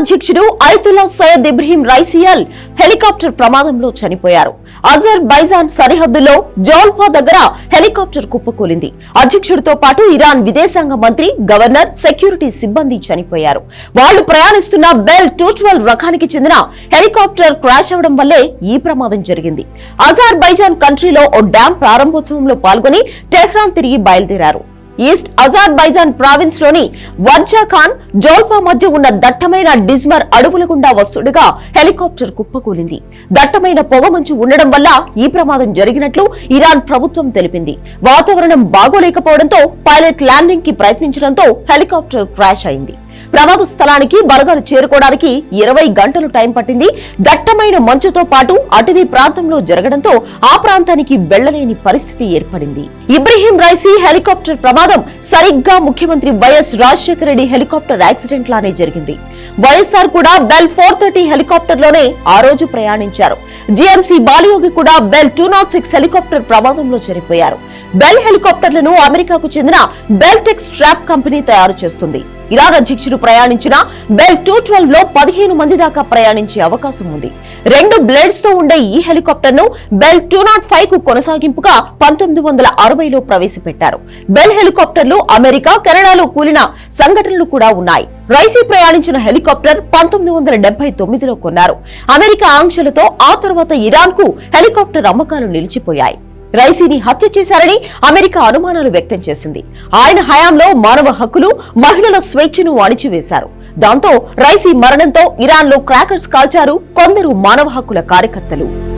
అధ్యక్షుడు Ayatollah Sayyid Ebrahim రైసియల్ helicopter ప్రమాదంలో చనిపోయారు. అజర్ బైజాన్ సరిహద్దులో జౌల్ఫా దగ్గర హెలికాప్టర్ కుప్పకూలింది. అధ్యక్షుడితో పాటు ఇరాన్ విదేశాంగ మంత్రి గవర్నర్ సెక్యూరిటీ సిబ్బంది చనిపోయారు. వాళ్ళు ప్రయాణిస్తున్న బెల్ టూ రకానికి చెందిన హెలికాప్టర్ క్రాష్ అవడం వల్లే ఈ ప్రమాదం జరిగింది. అజర్ బైజాన్ కంట్రీలో ఓ డ్యాం ప్రారంభోత్సవంలో పాల్గొని టెహ్రాన్ తిరిగి బయలుదేరారు. ఈస్ట్ అజార్ బైజాన్ ప్రావిన్స్లోని వర్జా ఖాన్ జోల్పా మధ్య ఉన్న దట్టమైన డిజ్మర్ అడుగుల గుండా వస్తుండగా హెలికాప్టర్ కుప్పకూలింది. దట్టమైన పొగమంచు ఉండడం వల్ల ఈ ప్రమాదం జరిగినట్లు ఇరాన్ ప్రభుత్వం తెలిపింది. వాతావరణం బాగోలేకపోవడంతో పైలట్ ల్యాండింగ్కి ప్రయత్నించడంతో హెలికాప్టర్ క్రాష్ అయింది. ప్రమాద స్థలానికి బలగాలు చేరుకోవడానికి ఇరవై గంటలు టైం పట్టింది. దట్టమైన మంచుతో పాటు అటవీ ప్రాంతంలో జరగడంతో ఆ ప్రాంతానికి వెళ్ళలేని పరిస్థితి ఏర్పడింది. ఇబ్రహీం రైసీ హెలికాప్టర్ ప్రమాదం సరిగ్గా ముఖ్యమంత్రి YS Rajasekhara Reddy helicopter accident లానే జరిగింది. వైఎస్ఆర్ కూడా బెల్ ఫోర్ థర్టీ హెలికాప్టర్లోనే ఆ రోజు ప్రయాణించారు. జీఎంసీ బాలయోగి కూడా Bell two nought six helicopter ప్రమాదంలో చనిపోయారు. బెల్ హెలికాప్టర్లను అమెరికాకు చెందిన బెల్టెక్ స్ట్రాప్ కంపెనీ తయారు చేస్తుంది. ఇరాన్ అధ్యక్షుడు ప్రయాణించిన బెల్ టూ ట్వెల్వ్లో పదిహేను మంది దాకా ప్రయాణించే అవకాశం ఉంది. రెండు బ్లేడ్స్తో ఉండే ఈ హెలికాప్టర్ను బెల్ టూ నాట్ ఫైవ్కు కొనసాగింపుగా పంతొమ్మిది వందల అరవైలో ప్రవేశపెట్టారు. బెల్ హెలికాప్టర్లు అమెరికా కెనడాలో కూలిన సంఘటనలు కూడా ఉన్నాయి. రైసీ ప్రయాణించిన హెలికాప్టర్ పంతొమ్మిది వందల డెబ్బై తొమ్మిదిలో కొన్నారు. అమెరికా ఆంక్షలతో ఆ తర్వాత ఇరాన్కు హెలికాప్టర్ అమ్మకాలు నిలిచిపోయాయి. రైసీని హత్య చేశారని అమెరికా అనుమానాలు వ్యక్తం చేసింది. ఆయన హయాంలో మానవ హక్కులు మహిళల స్వేచ్ఛను అణిచివేశారు. దాంతో రైసీ మరణంతో ఇరాన్లో క్రాకర్స్ కాల్చారు కొందరు మానవ హక్కుల కార్యకర్తలు.